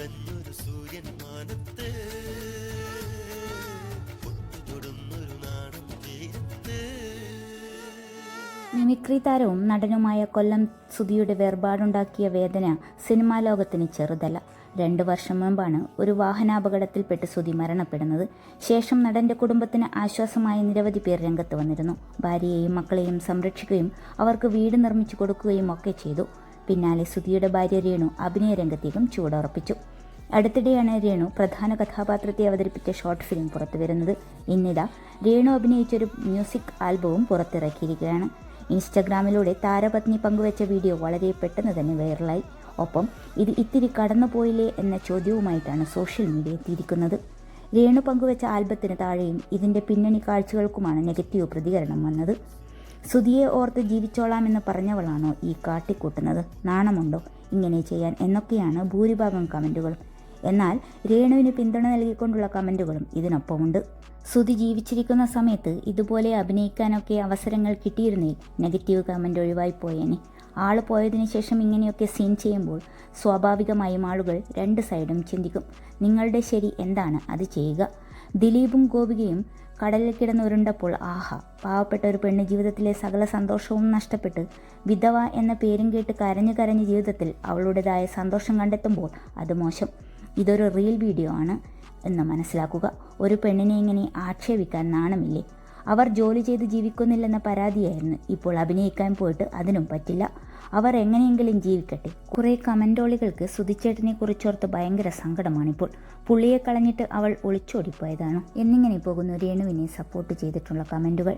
ഉടഞ്ഞൊരു സൂര്യൻ മാനത്ത്. മിമിക്രി താരവും നടനുമായ കൊല്ലം സുധിയുടെ വേർപാടുണ്ടാക്കിയ വേദന സിനിമാ ലോകത്തിന് ചെറുതല്ല. രണ്ട് വർഷം മുമ്പാണ് ഒരു വാഹനാപകടത്തിൽപ്പെട്ട് സുധി മരണപ്പെടുന്നത്. ശേഷം നടന്റെ കുടുംബത്തിന് ആശ്വാസമായി നിരവധി പേർ രംഗത്ത് വന്നിരുന്നു. ഭാര്യയെയും മക്കളെയും സംരക്ഷിക്കുകയും അവർക്ക് വീട് നിർമ്മിച്ചു കൊടുക്കുകയും ഒക്കെ ചെയ്തു. പിന്നാലെ സുധിയുടെ ഭാര്യ രേണു അഭിനയ രംഗത്തേക്കും ചുവടുറപ്പിച്ചു. അടുത്തിടെയാണ് രേണു പ്രധാന കഥാപാത്രത്തെ അവതരിപ്പിച്ച ഷോർട്ട് ഫിലിം പുറത്തുവരുന്നത്. ഇന്നിതാ രേണു അഭിനയിച്ചൊരു മ്യൂസിക് ആൽബവും പുറത്തിറക്കിയിരിക്കുകയാണ്. ഇൻസ്റ്റഗ്രാമിലൂടെ താരപത്നി പങ്കുവച്ച വീഡിയോ വളരെ പെട്ടെന്ന് തന്നെ വൈറലായി. ഒപ്പം ഇത് ഇത്തിരി കടന്നുപോയില്ലേ എന്ന ചോദ്യവുമായിട്ടാണ് സോഷ്യൽ മീഡിയ എത്തിയിരിക്കുന്നത്. രേണു പങ്കുവച്ച ആൽബത്തിന് താഴെയും ഇതിന്റെ പിന്നണി കാഴ്ചകൾക്കുമാണ് നെഗറ്റീവ് പ്രതികരണം വന്നത്. സുധിയെ ഓർത്ത് ജീവിച്ചോളാമെന്ന് പറഞ്ഞവളാണോ ഈ കാട്ടിക്കൂട്ടുന്നത്? നാണമുണ്ടോ? ഇങ്ങനെ ചെയ്യാൻ എന്നൊക്കെയാണ് ഭൂരിഭാഗം കമന്റുകളും എന്നാൽ രേണുവിന് പിന്തുണ നൽകിക്കൊണ്ടുള്ള കമന്റുകളും ഇതിനൊപ്പമുണ്ട്. സുതി ജീവിച്ചിരിക്കുന്ന സമയത്ത് ഇതുപോലെ അഭിനയിക്കാനൊക്കെ അവസരങ്ങൾ കിട്ടിയിരുന്നേ നെഗറ്റീവ് കമന്റ് ഒഴിവായി പോയേനെ. ആൾ പോയതിനു ശേഷം ഇങ്ങനെയൊക്കെ സീൻ ചെയ്യുമ്പോൾ സ്വാഭാവികമായും ആളുകൾ രണ്ട് സൈഡും ചിന്തിക്കും. നിങ്ങളുടെ ശരി എന്താണ്? അത് ചെയ്യുക. ദിലീപും ഗോപികയും കടലിൽ കിടന്നുരുണ്ടപ്പോൾ ആഹാ പാവപ്പെട്ട ഒരു പെണ്ണ് ജീവിതത്തിലെ സകല സന്തോഷവും നഷ്ടപ്പെട്ട് വിധവ എന്ന പേരും കേട്ട് കരഞ്ഞു കരഞ്ഞ് ജീവിതത്തിൽ അവളുടേതായ സന്തോഷം കണ്ടെത്തുമ്പോൾ അത് മോശം. ഇതൊരു റീൽ വീഡിയോ ആണ് എന്ന് മനസ്സിലാക്കുക. ഒരു പെണ്ണിനെ ഇങ്ങനെ ആക്ഷേപിക്കാൻ നാണമില്ലേ? അവർ ജോലി ചെയ്ത് ജീവിക്കുന്നില്ലെന്ന പരാതിയായിരുന്നു. ഇപ്പോൾ അഭിനയിക്കാൻ പോയിട്ട് അതിനും പറ്റില്ല. അവർ എങ്ങനെയെങ്കിലും ജീവിക്കട്ടെ. കുറേ കമന്റോളികൾക്ക് സുധിച്ചേട്ടനെ കുറിച്ചോർത്ത് ഭയങ്കര സങ്കടമാണിപ്പോൾ. പുള്ളിയെ കളഞ്ഞിട്ട് അവൾ ഒളിച്ചോടിപ്പോയതാണോ. എന്നിങ്ങനെ പോകുന്നു രേണുവിനെ സപ്പോർട്ട് ചെയ്തിട്ടുള്ള കമന്റുകൾ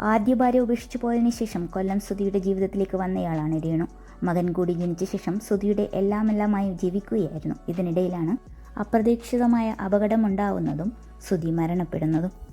ആദ്യ ഭാര്യ ഉപേക്ഷിച്ചു പോയതിനു ശേഷം കൊല്ലം സുധിയുടെ ജീവിതത്തിലേക്ക് വന്നയാളാണ് രേണു. മകൻ കൂടി ജനിച്ച ശേഷം സുധിയുടെ എല്ലാമെല്ലാമായി ജീവിക്കുകയായിരുന്നു. ഇതിനിടയിലാണ് അപ്രതീക്ഷിതമായ അപകടമുണ്ടാവുന്നതും സുധി മരണപ്പെടുന്നതും.